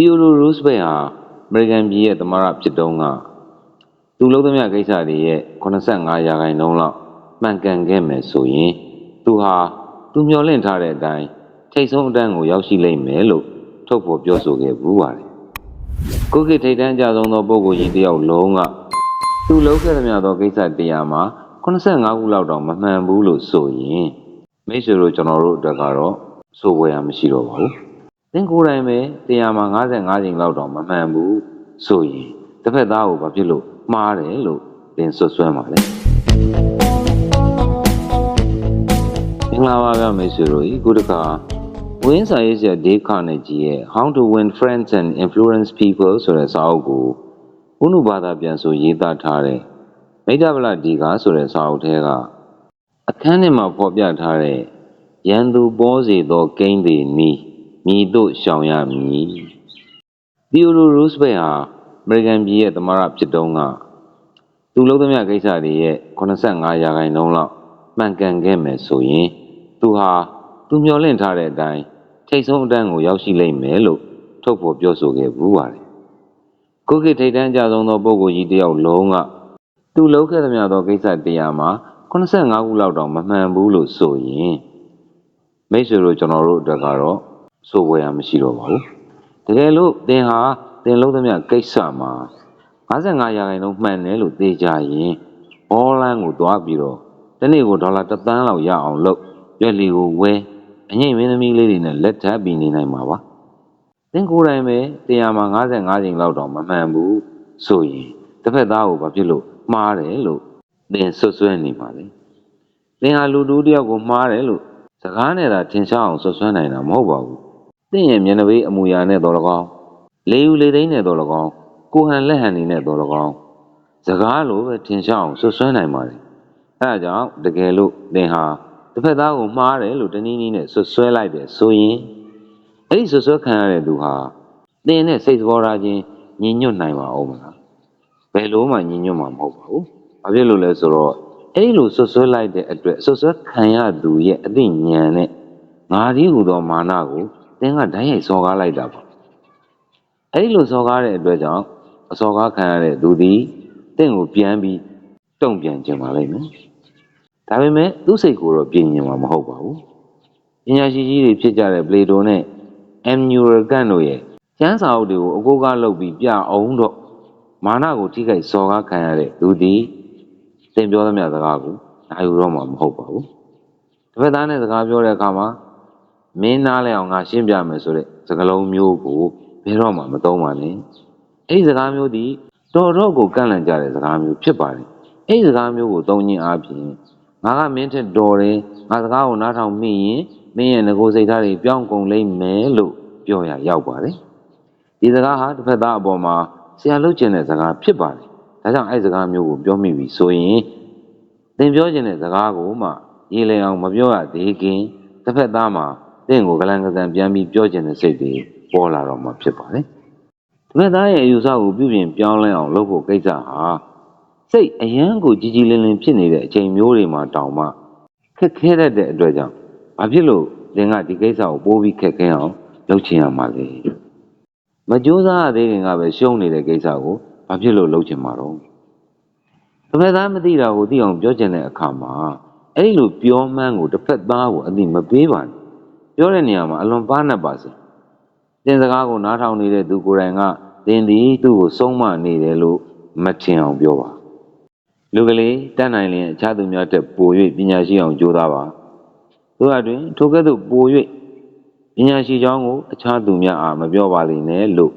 သီယိုဒိုရိုးစပက်ဟာအမေရိကန်ပြည်ရဲ့သမ္မတဖြစ်တုန်းကသူလုပ်သမျှကိစ္စတွေရဲ့85ရာခိုင်နှုန်းလောက်မှန်ကန်ခဲ့မယ်ဆိုရင်သူဟာသူမျှော်လင့်ထားတဲ့အတိုင်းထိတ်ဆုံးအတန်းကိုရောက်ရှိလိမ့်မယ်လို့ထုတ်ဖော်ပြောဆိုခဲ့ဘူးပါတယ်။ကိုကိထိတ်တန်းကြဆုံးသောပုဂ္ဂိုလ်ကြီးတစ်ယောက်လုံးကသူလုပ်ခဲ့သမျှသောကိစ္စတရားမှာ85ခုလောက်တောင်မမှန်ဘူးလို့ဆိုရင်မိတ်ဆွေတို့ကျွန်တော်တို့အတွက်ကတော့စိုးဝယ်ရမရှိတော့ပါဘူး။ သင်ကိုယ်တိုင်ပဲတရားမှာ55ချိန်လောက်တော့မမှန်ဘူးဆိုရင်တစ်ဖက်သားကိုဘာဖြစ်လို့မှားတယ်လို့သင်ဆွဆွဲမှာလဲမင်္ဂလာပါဗျမိတ်ဆွေတို့ဤခုတခါဝင်းစာရေးဆရာဒေးခါနယ်ကြီးရဲ့ How to Win Friends and Influence People ဆိုတဲ့စာအုပ်ကိုဘုနုဘာသာပြန်ဆိုရေးသားထားတဲ့မိဒ္ဒဗလဒီကာဆိုတဲ့စာအုပ်ထဲကအခန်းထဲမှာဖော်ပြထားတဲ့ရန်သူပေါ်စေသောကိန်းတွေနီး မြည်တို့ရှောင်ရမည်သီယိုဒိုရိုးစပက်ဟာအမေရိကန်ပြည်ရဲ့သမ္မတဖြစ်တုန်းကသူလုပ်သမျှကိစ္စတွေရဲ့85ရာခိုင်နှုန်းလောက်မှန်ကန်ခဲ့မယ်ဆိုရင် သူဟာသူမျှော်လင့်ထားတဲ့အတိုင်းထိတ်ဆုံးအတန်းကိုရောက်ရှိလိမ့်မယ်လို့ထုတ်ဖော်ပြောဆိုခဲ့ဘူးပါတယ်ကိုကိထိတ်တန်းကြဆုံးသောပုဂ္ဂိုလ်ကြီးတစ်ယောက်လုံးကသူလုပ်ခဲ့သမျှသောကိစ္စတရားမှာ85ခုလောက်တောင်မမှန်ဘူးလို့ဆိုရင်မိတ်ဆွေတို့ကျွန်တော်တို့အတွက်ကတော့ စိုးဝယ်ရမရှိတော့ပါဘူးတကယ်လို့သင်ဟာသင်လုပ်သမျှကိစ္စမှာ55ရာခိုင်နှုန်းမှန်တယ်လို့သိကြရင်အော်လန်ကိုတွားပြီးတော့တနေ့ကိုဒေါ်လာ1သန်းလောက်ရအောင်လုပ်ရွက်လီကိုဝဲအငိမ့်မင်းသမီးလေးတွေနဲ့လက်ထပ်ပြီးနေနိုင်မှာပါသင်ကိုယ်တိုင်ပဲတရားမှာ55ချိန်လောက်တော့မမှန်ဘူးဆိုရင်တစ်ဖက်သားကိုဘာဖြစ်လို့မှားတယ်လို့သင်ဆွဆွဲနေပါလေသင်ဟာလူတူတယောက်ကိုမှားတယ်လို့စကားနဲ့သာထင်ရှားအောင်ဆွဆွဲနိုင်တာမဟုတ်ပါဘူး သင်ရဲ့မျက်နှာပေးအမူအရာနဲ့တော်လကောင်းလေယူလေသိန်းနဲ့တော်လကောင်းကိုဟန်လက်ဟန်နေနဲ့တော်လကောင်းစကားလိုပဲထင်ရှားအောင်ဆွဆွဲနိုင်ပါတယ်အဲဒါကြောင့်တကယ်လို့သင်ဟာတစ်ဖက်သားကိုမှားတယ်လို့တနည်းနည်းနဲ့ဆွဆွဲလိုက်တယ်ဆိုရင်အဲ့ဒီဆွဆွဲခံရတဲ့သူဟာသင်နဲ့စိတ်သဘောထားချင်းညီညွတ်နိုင်ပါအောင်မလားဘယ်လို့မှညီညွတ်မှာမဟုတ်ပါဘူးဘာဖြစ်လို့လဲဆိုတော့အဲ့ဒီလိုဆွဆွဲလိုက်တဲ့အတွက်ဆွဆွဲခံရသူရဲ့အသိဉာဏ်နဲ့ငါဒီဟူသောမာနကို သင်ကဓာတ်ရိုက်စော်ကားလိုက်တာပေါ့အဲ့ဒီလိုစော်ကားတဲ့အတွက်ကြောင့်အစော်ကားခံရတဲ့သူသည်တင့်ကိုပြန်ပြီးတုံ့ပြန်ခြင်းပါလိမ့်မယ်ဒါပေမဲ့သူ့စိတ်ကိုတော့ပြင်ញင်မှာမဟုတ်ပါဘူးပညာရှိကြီးတွေဖြစ်ကြတဲ့ပလေတိုနဲ့အမ်နူရကန်တို့ရဲ့ကျမ်းစာအုပ်တွေကိုအကိုးကားလုပ်ပြီးပြအောင်တော့မာနကိုထိခိုက်စော်ကားခံရတဲ့သူသည်သင်ပြောသမျှစကားကိုနာယူတော့မှာမဟုတ်ပါဘူးတစ်ဖက်သားနဲ့စကားပြောတဲ့အခါမှာ မင်းနားလဲအောင်ငါရှင်းပြမယ်ဆိုတဲ့စကားလုံးမျိုးကိုဘယ်တော့မှမသုံးပါနဲ့အဲ့ဒီစကားမျိုးဒီတော်တော့ကိုကန့်လန့်ကြတဲ့စကားမျိုးဖြစ်ပါတယ်အဲ့ဒီစကားမျိုးကိုသုံးခြင်းအပြင်ငါကမင်းထက်တော်တယ်ငါစကားကိုနားထောင်မိရင်မင်းရဲ့ငကိုစိတ်ဓာတ်တွေပြောင်းကုန်လိမ့်မယ်လို့ပြောရရောက်ပါတယ်ဒီစကားဟာတစ်ဖက်သားအပေါ်မှာဆရာလုပ်ခြင်းတဲ့စကားဖြစ်ပါတယ်ဒါကြောင့်အဲ့ဒီစကားမျိုးကိုပြောမိပြီဆိုရင်သင်ပြောခြင်းတဲ့စကားကိုမှရေးလည်အောင်မပြောရသေးခင်တစ်ဖက်သားမှာ တင့်ကိုကလန်ကစံပြန်ပြီးပြောကျင်တဲ့စိတ်တွေပေါ်လာတော့မှဖြစ်ပါလေ။ဒီမဲ့သားရဲ့အယူဆကိုပြုပြင်ပြောင်းလဲအောင်လုပ်ဖို့ကိစ္စဟာစိတ်အယမ်းကိုကြီးကြီးလင်းလင်းဖြစ်နေတဲ့အချိန်မျိုးတွေမှာတောင်မှခက်ခဲတတ်တဲ့အတွက်ကြောင့်ဘာဖြစ်လို့သင်ကဒီကိစ္စကိုပိုးပြီးခက်ခဲအောင်လုပ်ချင်ရမှာလဲ။မကြိုးစားရသေးခင်ကပဲရှုံးနေတဲ့ကိစ္စကိုဘာဖြစ်လို့လုပ်ချင်မှာတော့။တစ်ဖက်သားမသိတာကိုသိအောင်ပြောချင်တဲ့အခါမှာအဲ့ဒီလိုပြောမှန်းကိုတစ်ဖက်သားကိုအသိမပေးပါနဲ့။ ပြောတဲ့နေရာမှာအလွန်ပါးနပ်ပါစေ။သင်စကားကိုနားထောင်နေတဲ့သူကိုယ်တိုင်ကသင်သည်သူ့ကိုဆုံးမနေတယ်လို့မထင်အောင်ပြောပါ။လူကလေးတတ်နိုင်ရင်အခြားသူများတက်ပို၍ပညာရှိအောင်ကြိုးစားပါ။တို့အတွင်ထိုကဲ့သို့ပို၍ပညာရှိကြောင်းကိုအခြားသူများအားမပြောပါလိမ့်နဲ့လို့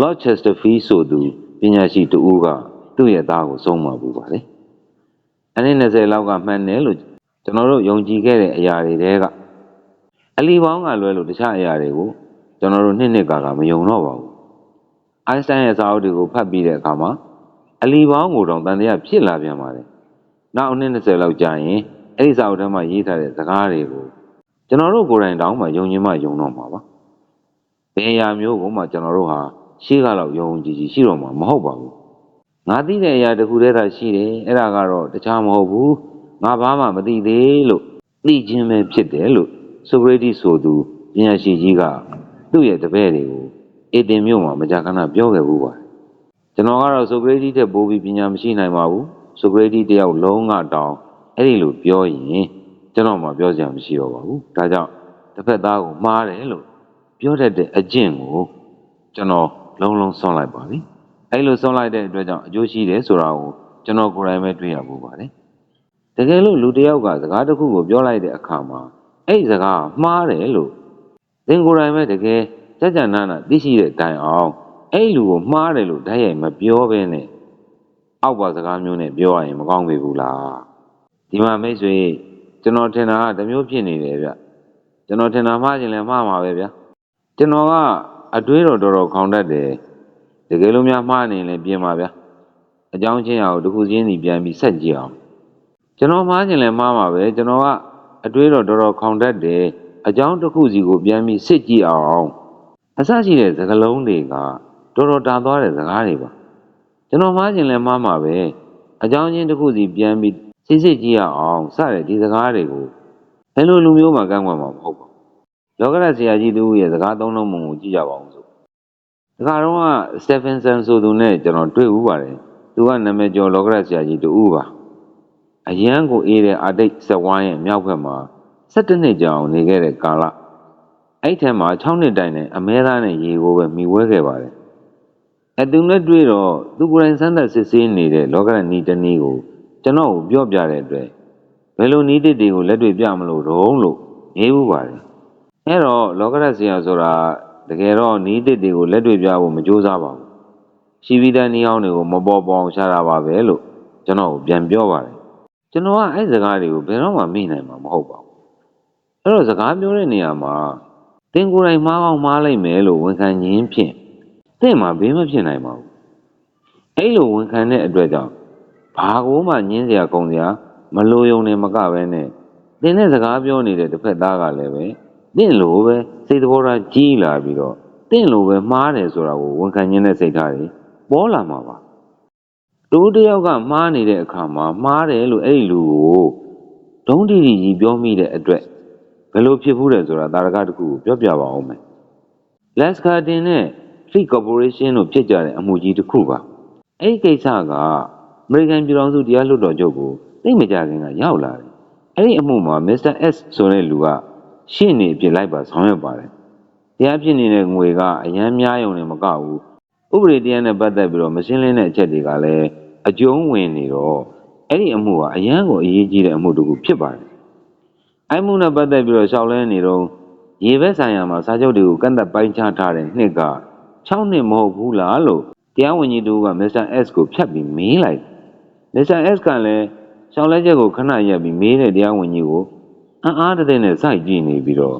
Lord Chesterfield ဆိုသူပညာရှိတဦးကသူ့ရဲ့သားကိုဆုံးမပူပါလေ။အနည်း20လောက်ကမှန်တယ်လို့ကျွန်တော်တို့ယုံကြည်ခဲ့တဲ့အရာတွေတဲက အလီပေါင်းကလွဲလို့တခြားအရာတွေကိုကျွန်တော်တို့နှစ်နှစ်ကာကမယုံတော့ပါဘူး။အိုင်းစတိုင်းရဲ့စာအုပ်တွေကိုဖတ်ပြီးတဲ့အခါမှာအလီပေါင်းကိုတော့တန်တရားဖြစ်လာပြန်ပါတယ်။နောက်နှစ်20လောက်ကြာရင်အဲ့ဒီစာအုပ်ထဲမှာရေးထားတဲ့စကားတွေကိုကျွန်တော်တို့ကိုယ်တိုင်တောင်းမှယုံကြည်မှယုံတော့မှာပါ။ဘယ်အရာမျိုးကိုမှကျွန်တော်တို့ဟာရှေ့ကတော့ယုံကြည်ကြည်ရှိတော့မှာမဟုတ်ပါဘူး။ငါသိတဲ့အရာတစ်ခုတည်းသာရှိတယ်အဲ့ဒါကတော့တခြားမဟုတ်ဘူး။ငါဘာမှမသိသေးလို့သိခြင်းပဲဖြစ်တယ်လို့ ဆိုကရေတိဆိုသူပညာရှိကြီးကသူ့ရဲ့တပည့်တွေကိုအေသင်မြို့မှာမကြာခဏပြောခဲ့ဘူးပါတယ်ကျွန်တော်ကတော့ဆိုကရေတီတဲ့ပိုးပြီးပညာမရှိနိုင်ပါဘူးဆိုကရေတီတယောက်လုံးကတောင်အဲ့ဒီလိုပြောရင်ကျွန်တော်မှပြောစရာမရှိတော့ပါဘူးဒါကြောင့်တစ်ဖက်သားကိုမှားတယ်လို့ပြောတတ်တဲ့အကျင့်ကိုကျွန်တော်လုံးလုံးဆွန့်လိုက်ပါပြီအဲ့လိုဆွန့်လိုက်တဲ့အတွက်ကြောင့်အကျိုးရှိတယ်ဆိုတာကိုကျွန်တော်ကိုယ်တိုင်ပဲတွေ့ရဖို့ပါတယ်တကယ်လို့လူတစ်ယောက်ကစကားတစ်ခုကိုပြောလိုက်တဲ့အခါမှာ အဲ့ဒီစကားကမှားတယ်လို့သင်ကိုယ်တိုင်ပဲတကယ်ကြကြနာနာသိရှိတဲ့တိုင်အောင်အဲ့လူကိုမှားတယ်လို့ဓာတ်ရိုက်မပြောဘဲနဲ့အောက်ပါစကားမျိုးနဲ့ပြောရရင်မကောင်းပြီဘူးလားဒီမှာမိတ်ဆွေကျွန်တော်ထင်တာကတစ်မျိုးဖြစ်နေတယ်ဗျကျွန်တော်ထင်တာမှားခြင်းလည်းမှားမှာပဲဗျာကျွန်တော်ကအတွေးတော်တော်တော်ခေါင်းတတ်တယ်တကယ်လို့များမှားနေရင်လည်းပြင်ပါဗျာအကြောင်းချင်းအောင်တစ်ခုချင်းစီပြန်ပြီးဆက်ကြည့်အောင်ကျွန်တော်မှားခြင်းလည်းမှားမှာပဲကျွန်တော်က အတွေးတော်တော်တော်ခေါင်တတ်တယ်အကြောင်းတစ်ခုစီကိုပြန်ပြီးစစ်ကြည့်အောင်အစရှိတဲ့သကလုံးတွေကတော်တော်တာသွားတဲ့စကားတွေပါကျွန်တော်မှားခြင်းလည်းမှားမှာပဲအကြောင်းချင်းတစ်ခုစီပြန်ပြီးစစ်စစ်ကြည့်ရအောင်စတဲ့ဒီစကားတွေကိုဘယ်လိုလူမျိုးမှကန့်ကွက်မှာမဟုတ်ပါဘူးလောကရဆရာကြီးတူရဲ့စကားသုံးလုံးပုံကိုကြည့်ကြပါအောင်ဆိုဒီခါတော့ကစတေဖန်ဆန်ဆိုသူနဲ့ကျွန်တော်တွေ့ဦးပါတယ်သူကနာမည်ကျော်လောကရဆရာကြီးတူပါ အရန်ကိုအေးတဲ့အာတိတ်ဇဝိုင်းရဲ့မြောက်ဘက်မှာ17နှစ်ကြာအောင်နေခဲ့တဲ့ကာလအဲ့ထဲမှာ6နှစ်တိုင်နဲ့အမဲသားနဲ့ရေကိုပဲမိဝဲခဲ့ပါတယ်အတူနဲ့တွေ့တော့သူကိုယ်တိုင်စမ်းသပ်စစ်ဆေးနေတဲ့လောကရဏီတနည်းကိုကျွန်တော်ကိုပြောပြတဲ့အတွက်ဘယ်လိုနည်းတစ်တွေကိုလက်တွေ့ပြမလို့တော့လို့နေဘူးပါတယ်အဲ့တော့လောကရဆရာဆိုတာတကယ်တော့နည်းတစ်တွေကိုလက်တွေ့ပြဖို့မကြိုးစားပါဘူးရှိပြီးတဲ့နည်းအောင်တွေကိုမပေါ်ပေါ်အောင်ရှာတာပါပဲလို့ကျွန်တော်ကိုပြန်ပြောပါတယ် ကျွန်တော်ကအဲ့စကားတွေကိုဘယ်တော့မှမေ့နိုင်မှာမဟုတ်ပါဘူးအဲ့တော့စကားပြောတဲ့နေရာမှာသင်ကိုယ်တိုင်မှားအောင်မှားလိုက်မယ်လို့ဝန်ခံခြင်းဖြင့်သင်မှာဘေးမဖြစ်နိုင်ပါဘူးအဲ့လိုဝန်ခံတဲ့အတွက်ကြောင့်ဘာကိုမှညင်းစရာကုန်စရာမလိုယုံနေမကပဲနဲ့သင်တဲ့စကားပြောနေတဲ့တစ်ဖက်သားကလည်းပဲသင်လိုပဲစိတ်သဘောထားကြီးလာပြီးတော့သင်လိုပဲမှားတယ်ဆိုတာကိုဝန်ခံခြင်းနဲ့စိတ်ထားတွေပေါ်လာမှာပါ တူတယောက်ကမှားနေတဲ့အခါမှာမှားတယ်လို့အဲ့ဒီလူကိုဒုံးတီတီကြီးပြောမိတဲ့အတွက်ဘယ်လိုဖြစ်ဘူးလဲဆိုတာတာရကတစ်ခုကိုပြောပြပါအောင်မယ်။ Let's Garden နဲ့ Free Corporation တို့ဖြစ်ကြတဲ့အမှုကြီးတစ်ခုပါ။အဲ့ဒီကိစ္စက American ပြည်ထောင်စုတရားလွှတ်တော်ချုပ်ကိုသိမကြခင်ကရောက်လာတယ်။အဲ့ဒီအမှုမှာ Mr. S ဆိုတဲ့လူကရှင်းနေအဖြစ်လိုက်ပါဆောင်ရွက်ပါတယ်။တရားဖြစ်နေတဲ့ငွေကအရန်များယုံနေမကဘူး။ ဥပဒေတရားနဲ့ပတ်သက်ပြီးတော့မရှင်းလင်းတဲ့အချက်တွေကလည်းအကျုံးဝင်နေတော့အဲ့ဒီအမှုကအရန်ကိုအရေးကြီးတဲ့အမှုတစ်ခုဖြစ်ပါတယ်။အဲ့မှုနဲ့ပတ်သက်ပြီးတော့ရှောက်လဲနေတော့ရေဘက်ဆိုင်ရာမှာစာချုပ်တွေကိုကန့်သက်ပိုင်းခြားထားတဲ့နှစ်က6နှစ်မဟုတ်ဘူးလားလို့တရားဝင်ကြီးတို့ကမစ္စတာ S ကိုဖြတ်ပြီးမေးလိုက်။မစ္စတာ S ကလည်းရှောက်လဲချက်ကိုခဏရက်ပြီးမေးတဲ့တရားဝင်ကြီးကိုအံ့အားတတဲ့နဲ့စိုက်ကြည့်နေပြီးတော့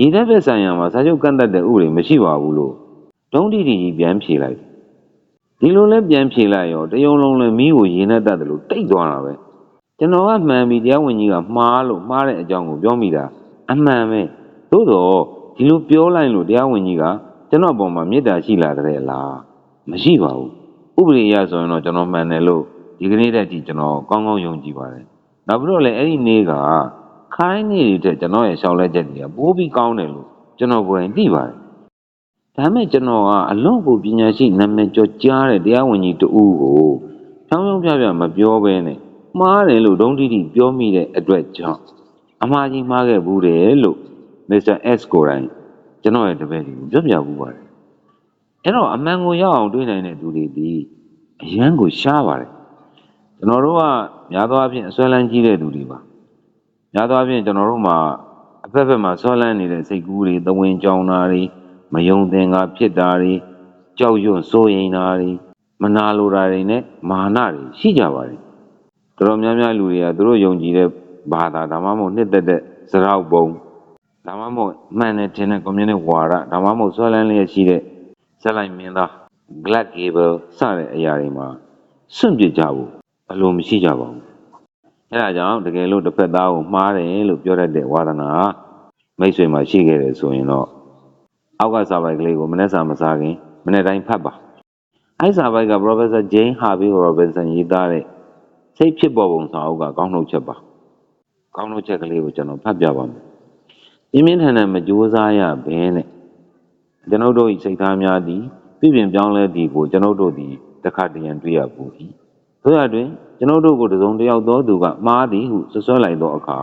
ရေဘက်ဘက်ဆိုင်ရာမှာစာချုပ်ကန့်သက်တဲ့ဥပဒေမရှိပါဘူးလို့ ဒုံးတီတီကြီးပြန်ဖြေလိုက်ဒီလိုလဲပြန်ဖြေလိုက်ရောတယုံလုံးလဲမီးကိုရေနဲ့တတ်တယ်လို့တိတ်သွားတာပဲကျွန်တော်ကမှန်ပြီတရားဝင်ကြီးကမှားလို့မှားတဲ့အကြောင်းကိုပြောမိတာအမှန်ပဲသို့တော့ဒီလိုပြောလိုက်လို့တရားဝင်ကြီးကကျွန်တော်ပုံမှာမေတ္တာရှိလာတဲ့လားမရှိပါဘူးဥပဒေအရဆိုရင်တော့ကျွန်တော်မှန်တယ်လို့ဒီကနေ့တည်းကကျွန်တော်ကောင်းကောင်းယုံကြည်ပါတယ်နောက်ပြီးတော့လည်းအဲ့ဒီနေ့ကခိုင်းနေတဲ့ကျွန်တော်ရဲ့ရှောင်းလဲချက်တွေကပိုးပြီးကောင်းတယ်လို့ကျွန်တော်ကိုယ်တိုင်သိပါတယ် ဒါမဲ့ကျွန်တော်ကအလွန်ကိုပညာရှိနာမည်ကျော်ကြားတဲ့တရားဝင်ကြီးတူကိုဖြောင်းဖြောင်းပြပြမပြောဘဲနဲ့မှားတယ်လို့ဒုံးတိတိပြောမိတဲ့အတွက်ကြောင့်အမှားကြီးမှားခဲ့ဘူးတယ်လို့မစ္စတာ S ကိုယ်တိုင်ကျွန်တော်ရဲ့တပည့်တွေကိုပြောပြဘူးပါတယ်အဲ့တော့အမှန်ကိုရအောင်တွေးနိုင်တဲ့သူတွေဒီအရန်ကိုရှားပါတယ်ကျွန်တော်တို့ကများသောအားဖြင့်အစွဲလန်းကြီးတဲ့သူတွေပါများသောအားဖြင့်ကျွန်တော်တို့မှာအဖက်ဖက်မှာဆွဲလန်းနေတဲ့စိတ်ကူးတွေသဝင်ကြောင်တာတွေ မယုံသင်္ကာဖြစ်တာတွေကြောက်ရွံ့စိုးရိမ်တာတွေမနာလိုတာတွေနဲ့မာနတွေရှိကြပါတယ်တော်တော်များများလူတွေကသူတို့ယုံကြည်တဲ့ဘာသာဒါမှမဟုတ်နှစ်သက်တဲ့စရောက်ပုံဒါမှမဟုတ်မှန်တယ်ထင်တဲ့ community ဝါဒဒါမှမဟုတ်ဆွဲလန်းလျက်ရှိတဲ့ဇက်လိုက်မင်းသား Black Gable စတဲ့အရာတွေမှာစွန့်ပစ်ကြဖို့အလိုမရှိကြပါဘူးအဲဒါကြောင့်တကယ်လို့တစ်ဖက်သားကိုမှားတယ်လို့ပြောတတ်တဲ့ဝါဒနာမိတ်ဆွေမှာရှိခဲ့တယ်ဆိုရင်တော့ အောက်ကစာပိုက်ကလေးကိုမနေ့စာမစားခင်မနေ့တိုင်းဖတ်ပါအဲ့စာပိုက်က Professor Jane Harvey Robinson ရေးသားတဲ့စိတ်ဖြစ်ပေါ်ပုံစာအုပ်ကကောင်းနှုတ်ချက်ပါကောင်းနှုတ်ချက်ကလေးကိုကျွန်တော်ဖတ်ပြပါမယ်ပြင်းပြင်းထန်ထန်မကြိုးစားရဘဲနဲ့ကျွန်ုပ်တို့၏စိတ်ထားများသည်ပြည်ပြင်ပြောင်းလဲသည်ကိုကျွန်ုပ်တို့သည်တစ်ခါတရံတွေ့ရပူ၏တို့ရတွင်ကျွန်ုပ်တို့ကိုတစ်စုံတစ်ယောက်သောသူကမှားသည်ဟုဆွဆွဲလိုက်သောအခါ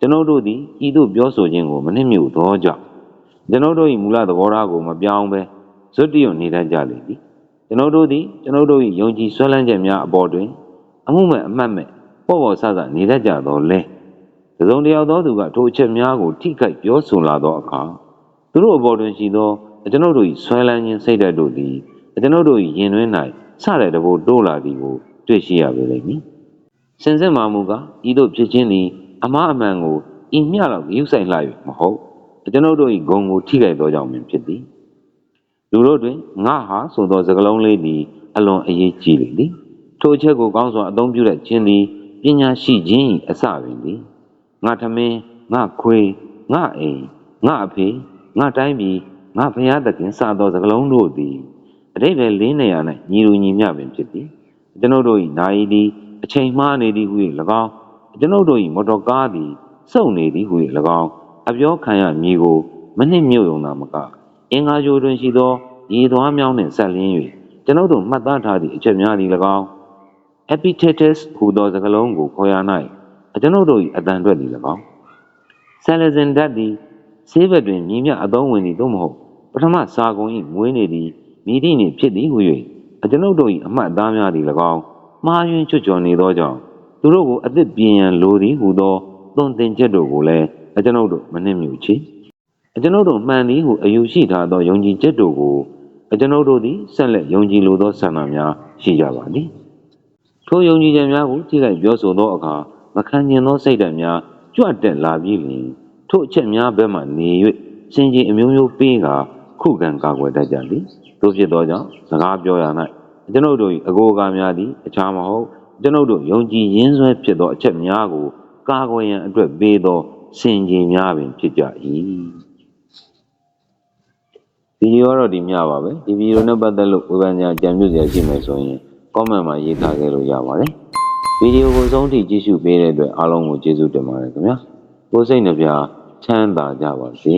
ကျွန်ုပ်တို့သည်ဤသို့ပြောဆိုခြင်းကိုမနှိမ့်မြုပ်သောကြောင့် ကျွန်ုပ်တို့၏မူလသဘောထားကိုမပြောင်းဘဲဇွတ်တည်နေတတ်ကြလေသည်ကျွန်ုပ်တို့သည်ကျွန်ုပ်တို့၏ယုံကြည်ဆွဲလန်းချက်များအပေါ်တွင်အမှုမဲ့အမှတ်မဲ့ပေါ့ပေါ့ဆဆနေတတ်ကြသောလဲတစ်စုံတစ်ယောက်သောသူကထိုအချက်များကိုထိခိုက်ပြောဆိုလာသောအခါသူတို့အပေါ်တွင်ရှိသောကျွန်ုပ်တို့၏ဆွဲလန်းခြင်းစိတ်ဓာတ်တို့သည်ကျွန်ုပ်တို့၏ယင်တွင်၌စတဲ့တဘို့တိုးလာသည်ကိုတွေ့ရှိရပေလိမ့်မည်။စင်စစ်မှမူကားဤသို့ဖြစ်ခြင်းသည်အမှားအမှန်ကိုဤမျှလောက်ယူဆိုင်လာ၍မဟုတ် ကျွန်ုပ်တို့၏ဂုံကိုထိခိုက်သောကြောင့်ပင်ဖြစ်သည်။လူတို့တွင်ငါဟာဆိုသောစကားလုံးလေးသည်အလွန်အရေးကြီးလေသည်။ထိုအချက်ကိုကောင်းစွာအသုံးပြုတဲ့ခြင်းသည်ပညာရှိခြင်း၏အစပင်သည်။ငါထမင်းငါခွေငါအိမ်ငါအဖေငါတိုင်းပြည်ငါဖရာသခင်စသောစကားလုံးတို့သည်အတိတ်ပဲလင်းနေရ၌ညီလူညီမျှပင်ဖြစ်သည်ကျွန်ုပ်တို့၏နိုင်သည်အချိန်မှားနေသည်ဟု၍၎င်းကျွန်ုပ်တို့၏မော်တော်ကားသည်စုံနေသည်ဟု၍၎င်း အပြောခံရမည်ကိုမနှိမ့်မြုပ်ုံသာမကအင်္ဂါကြိုတွင်ရှိသောရေသွားမြောင်းနှင့်ဆက်လင်း၍ကျွန်ုပ်တို့မှတ်သားထားသည့်အချက်များသည်၎င်း epictetus ဟူသောစကားလုံးကိုခေါ်ရ၌ကျွန်ုပ်တို့၏အတန်အတွက်သည်၎င်းဆယ်လစင်ဓာတ်သည်ဆေးဘက်တွင်မြည်မြအသုံးဝင်သည်သို့မဟုတ်ပထမစာကုံ၏မွေးနေသည်မိသည့်နှင့်ဖြစ်သည်ဟု၍အကျွန်ုပ်တို့၏အမှတ်အသားများသည်၎င်းမှားယွင်းချွတ်ချော်နေသောကြောင့်သူတို့ကိုအသစ်ပြင်ရန်လိုသည်ဟုသောသွန်သင်ချက်တို့ကိုလည်း အကျွန်ုပ်တို့မနှင့်မြူချေအကျွန်ုပ်တို့မှန်သည်ဟုအယူရှိထားသောယုံကြည်ချက်တို့ကိုအကျွန်ုပ်တို့သည်ဆက်လက်ယုံကြည်လိုသောဆန္ဒများရှိကြပါသည်ထိုယုံကြည်ချက်များကိုထိခိုက်ပြောဆိုသောအခါမခံကျင်သောစိတ်ဓာတ်များကြွတက်လာပြီးလျှင်ထို့အချက်များဘက်မှနေ၍စင်ကြီးအမျိုးမျိုးပေးကခုခံကာကွယ်တတ်ကြသည်တို့ဖြစ်သောကြောင့်စကားပြောရ၌ကျွန်ုပ်တို့၏အကိုအကားများသည်အခြားမဟုတ်ကျွန်ုပ်တို့ယုံကြည်ရင်းစွဲဖြစ်သောအချက်များကိုကာကွယ်ရန်အတွက်ပေးသော စင်ကြီးများပင်ဖြစ်ကြ၏ဗီဒီယိုကတော့ဒီမျှပါပဲဒီဗီဒီယိုနဲ့ပတ်သက်လို့ဝေဖန်ကြကြံပြုစရာရှိမယ်ဆိုရင် comment မှာရေးထားခဲ့လို့ရပါတယ်ဗီဒီယိုကိုဆုံးထိကြည့်ရှုပေးတဲ့အတွက်အားလုံးကိုကျေးဇူးတင်ပါတယ်ခင်ဗျာကိုယ်စိတ်နှပြချမ်းသာကြပါစေ